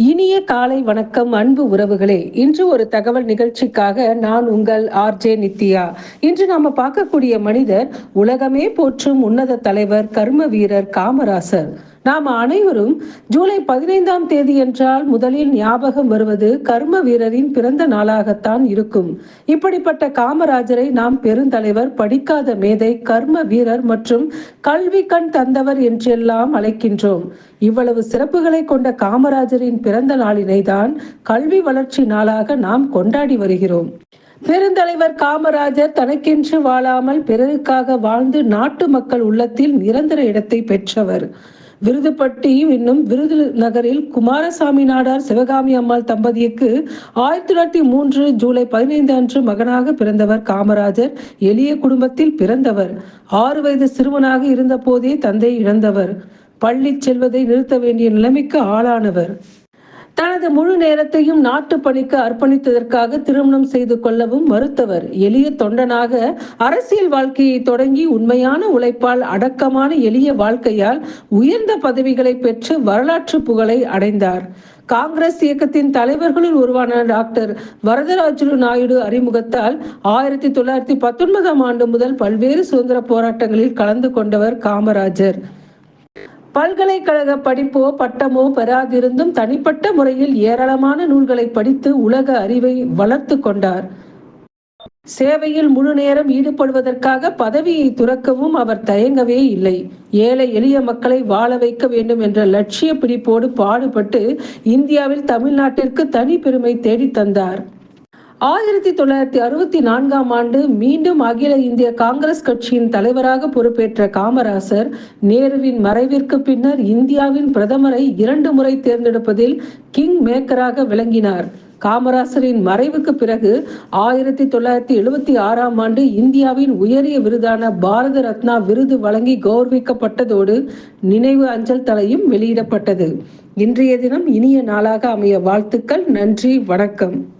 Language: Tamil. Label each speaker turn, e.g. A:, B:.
A: இனிய காலை வணக்கம் அன்பு உறவுகளே. இன்று ஒரு தகவல் நிகழ்ச்சிக்காக நான் உங்கள் ஆர்ஜே நித்யா. இன்று நாம பார்க்கக்கூடிய மனிதர் உலகமே போற்றும் உன்னத தலைவர் கர்ம வீரர் காமராசர். நாம் அனைவரும் ஜூலை பதினைந்தாம் தேதி என்றால் முதலில் ஞாபகம் வருவது கர்ம வீரரின் பிறந்த நாளாகத்தான் இருக்கும். இப்படிப்பட்ட காமராஜரை நாம் பெருந்தலைவர் படிக்காத மேதை கர்ம வீரர் மற்றும் கல்வி கண் தந்தவர் என்றெல்லாம் அழைக்கின்றோம். இவ்வளவு சிறப்புகளை கொண்ட காமராஜரின் பிறந்த நாளினை தான் கல்வி வளர்ச்சி நாளாக நாம் கொண்டாடி வருகிறோம். பெருந்தலைவர் காமராஜர் தனக்கென்று வாழாமல் பிறருக்காக வாழ்ந்து நாட்டு மக்கள் உள்ளத்தில் நிரந்தர இடத்தை பெற்றவர். விருதுப்பட்டியும் என்னும் விருது நகரில் குமாரசாமி நாடார் சிவகாமி அம்மாள் தம்பதிக்கு ஆயிரத்தி தொள்ளாயிரத்தி மூன்று ஜூலை பதினைந்து அன்று மகனாக பிறந்தவர் காமராஜர் எளிய குடும்பத்தில் பிறந்தவர். ஆறு வயது சிறுவனாக இருந்த போதே தந்தை இழந்தவர். பள்ளி செல்வதை நிறுத்த வேண்டிய நிலைமைக்கு ஆளானவர். தனது முழு நேரத்தையும் நாட்டு பணிக்கு அர்ப்பணித்ததற்காக திருமணம் செய்து கொள்ளவும் மறுத்தவர். எளிய தொண்டனாக அரசியல் வாழ்க்கையை தொடங்கி உண்மையான உழைப்பால் அடக்கமான எளிய வாழ்க்கையால் உயர்ந்த பதவிகளை பெற்று வரலாற்று புகழை அடைந்தார். காங்கிரஸ் இயக்கத்தின் தலைவர்களில் உருவான டாக்டர் வரதராஜுலு நாயுடு அறிமுகத்தால் ஆயிரத்தி தொள்ளாயிரத்தி பத்தொன்பதாம் ஆண்டு முதல் பல்வேறு சுதந்திர போராட்டங்களில் கலந்து கொண்டவர் காமராஜர். பல்கலைக்கழக படிப்போ பட்டமோ பெறாதிருந்தும் தனிப்பட்ட முறையில் ஏராளமான நூல்களை படித்து உலக அறிவை வளர்த்து கொண்டார். சேவையில் முழு நேரம் ஈடுபடுவதற்காக பதவியை துறக்கவும் அவர் தயங்கவே இல்லை. ஏழை எளிய மக்களை வாழ வைக்க வேண்டும் என்ற லட்சிய பிடிப்போடு பாடுபட்டு இந்தியாவில் தமிழ்நாட்டிற்கு தனி பெருமை தேடித்தந்தார் தந்தார். ஆயிரத்தி தொள்ளாயிரத்தி அறுபத்தி நான்காம் ஆண்டு மீண்டும் அகில இந்திய காங்கிரஸ் கட்சியின் தலைவராக பொறுப்பேற்ற காமராசர் நேருவின் மறைவிற்கு பின்னர் இந்தியாவின் பிரதமரை இரண்டு முறை தேர்ந்தெடுப்பதில் கிங் மேக்கராக விளங்கினார். காமராசரின் மறைவுக்கு பிறகு ஆயிரத்தி தொள்ளாயிரத்தி எழுபத்தி ஆறாம் ஆண்டு இந்தியாவின் உயரிய விருதான பாரத ரத்னா விருது வழங்கி கௌரவிக்கப்பட்டதோடு நினைவு அஞ்சல் தலையும் வெளியிடப்பட்டது. இன்றைய தினம் இனிய நாளாக அமைய வாழ்த்துக்கள். நன்றி. வணக்கம்.